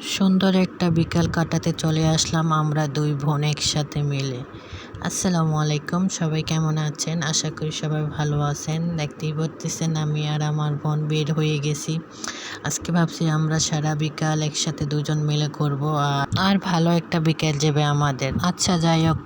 সুন্দর একটা বিকাল কাটাতে চলে আসলাম আমরা দুই বোন একসাথে মিলে। আসসালামু আলাইকুম, সবাই কেমন আছেন? আশা করি সবাই ভালো আছেন। দেখতেই পারতেছেন আমি আর আমার বোন বের হয়ে গেছি। আজকে ভাবছি আমরা সারা বিকাল একসাথে দুজন মিলে করব আর ভালো একটা বিকেল যাবে আমাদের। আচ্ছা যাই হোক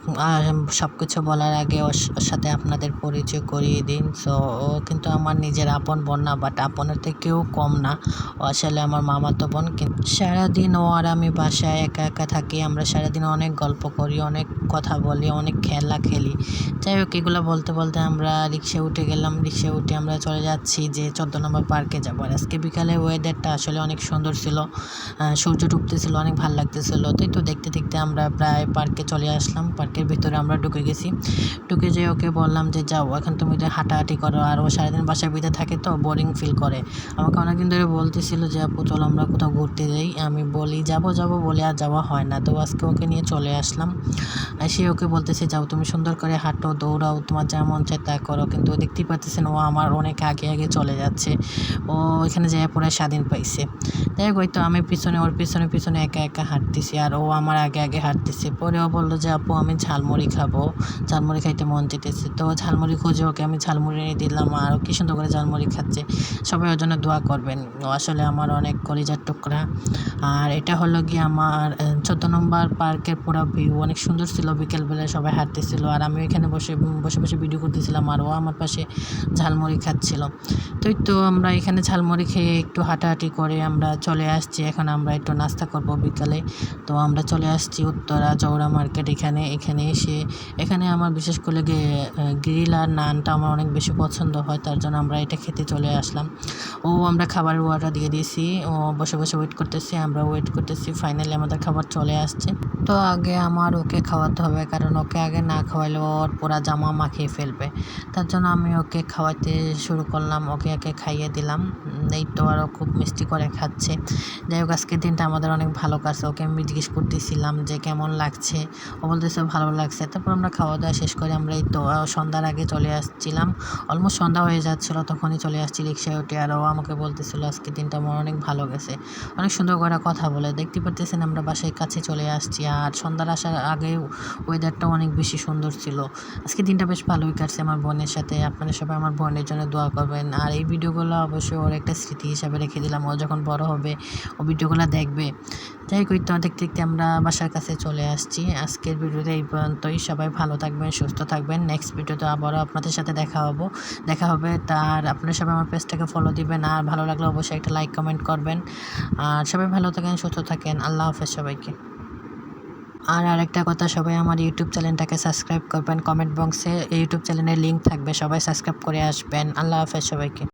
সব কিছু বলার আগে ওর সাথে আপনাদের পরিচয় করিয়ে দিন। সো ও কিন্তু আমার নিজের আপন বোন না বাট আপনের থেকেও কম না। ও আসলে আমার মামাতো বোন, কিন্তু সারাদিন ও আর আমি বাসায় একা একা থাকি। আমরা সারাদিন অনেক গল্প করি, অনেক কথা বলি, অনেক খেলা খেলি। যাই হোক, এগুলো বলতে বলতে আমরা রিক্সায় উঠে গেলাম। রিক্সায় উঠে আমরা চলে যাচ্ছি যে চোদ্দ নম্বর পার্কে যাব। আর আজকে বিকালে ওয়েদারটা আসলে অনেক সুন্দর ছিল। সূর্য ডুবতেছিল, অনেক ভালো লাগতেছিল। তো তো দেখতে দেখতে আমরা প্রায় পার্কে চলে আসলাম। পার্কের ভিতরে আমরা ঢুকে গেছি। ঢুকে যেয়ে ওকে বললাম যে, যাও, এখন তুমি যে হাঁটাহাঁটি করো, আর ও সারাদিন বাসায় ভিতরে থাকে তো বোরিং ফিল করে। আমাকে অনেকদিন ধরে বলতেছিল যে, আপু, চলো আমরা কোথাও ঘুরতে যাই। আমি বলি, যাব যাব, বলে আর যাওয়া হয় না। তো আজকে ওকে নিয়ে চলে আসলাম। সে ওকে বলতেছে যাও, তুমি সুন্দর করে হাঁটো, দৌড়াও, তোমার যা মন চায় তা করো। কিন্তু দেখতেই পাচ্ছেন ও আমার অনেক আগে আগে চলে যাচ্ছে। ও এখানে যাই পরে স্বাধীন পাইছে। যাই হোক তো আমি পিছনে, ওর পিছনে পিছনে একা একা হাঁটতেছি আর ও আমার আগে আগে হাঁটতেছে। পরে ও বলল যে, আপু, আমি ঝালমুড়ি খাব। ঝালমুড়ি খাইতে মন যেতেছে তো ঝালমুড়ি খুঁজে ওকে আমি ঝালমুড়ি এনে দিলাম আর কি সুন্দর করে ঝালমুড়ি খাচ্ছে। সবাই ওর জন্য দোয়া করবেন। আসলে আমার অনেক কলিজার টুকরা। আর এটা হলো গিয়ে আমার চোদ্দ নম্বর পার্কের পুরো ভিউ অনেক সুন্দর ছিল। বিকেলবেলায় সবাই হাঁটতেছিল আর আমি এখানে বসে বসে বসে ভিডিও করতেছিলাম আর ও আমার পাশে ঝালমুড়ি খাচ্ছিল। তো তো আমরা এখানে ঝালমুড়ি খেয়ে একটু হাঁটাহাঁটি করে আমরা চলে আসছি। এখন আমরা একটু নাস্তা করব বিকালে। তো আমরা চলে আসছি উত্তরা চৌড়া মার্কেট। এখানে এখানে এসে, এখানে আমার বিশেষ করে গ্রিল আর নানটা আমার অনেক বেশি পছন্দ হয়, তার জন্য আমরা এটা খেতে চলে আসলাম। ও আমরা খাবারের অর্ডার দিয়ে দিয়েছি। ও বসে বসে ওয়েট করতেছি আমরা ওয়েট করতেছি। ফাইনালি আমাদের খাবার চলে আসছে। তো আগে আমার ওকে খাওয়াতে হবে, কারণ ওকে আগে না খাওয়াইলে ওর পুরা জামা মাখিয়ে ফেলবে। তার জন্য আমি ওকে খাওয়াতে শুরু করলাম, ওকে একে খাইয়ে দিলাম। এই তো আরও খুব মিষ্টি করে খাচ্ছে। যাই হোক, আজকের দিনটা আমাদের অনেক ভালো কাছে ওকে আমি জিজ্ঞেস করতেছিলাম যে কেমন লাগছে? ও বলতেছে ভালো লাগছে। তারপর আমরা খাওয়া দাওয়া শেষ করে আমরা এই তো সন্ধ্যার আগে চলে আসছিলাম। অলমোস্ট সন্ধ্যা হয়ে যাচ্ছিল, তখনই চলে আসছি রিক্সায় উঠে। আর ও আমাকে বলতেছিল, আজকের দিনটা আমার অনেক ভালো গেছে। অনেক সুন্দর করে কথা বলে। দেখতে পারতেছেন আমরা বাসায় কাছে চলে আসছি। আর সন্ধ্যার আসার আগে ওয়েদারটা অনেক বেশি সুন্দর ছিল। আজকে দিনটা বেশ ভালোই কাটছে আমার বোনের সাথে। আপনারা সবাই আমার বোনের জন্য দোয়া করবেন। আর এই ভিডিওগুলো অবশ্যই ওর একটা স্মৃতি হিসাবে রেখে দিলাম। ও যখন বড় হবে, ও ভিডিওগুলো দেখবে। যাই হোক তো দেখতে দেখতে আমরা বাসার কাছে চলে আসছি। আজকের ভিডিওতে এই পর্যন্তই। সবাই ভালো থাকবেন, সুস্থ থাকবেন। নেক্সট ভিডিওতে আবারও আপনাদের সাথে দেখা হব। দেখা হবে তার, আপনারা সবাই আমার পেজটাকে ফলো দিবেন। আর ভালো লাগলে অবশ্যই একটা লাইক কমেন্ট করবেন। আর সবাই ভালো থাকেন, সুস্থ থাকেন। আল্লাহ হাফেজ সবাইকে। আর আরেকটা কথা, সবাই আমার ইউটিউব চ্যানেলটাকে সাবস্ক্রাইব করবেন। কমেন্ট বক্সে ইউটিউব চ্যানেলের লিঙ্ক থাকবে, সবাই সাবস্ক্রাইব করে আসবেন। আল্লাহ হাফেজ সবাইকে।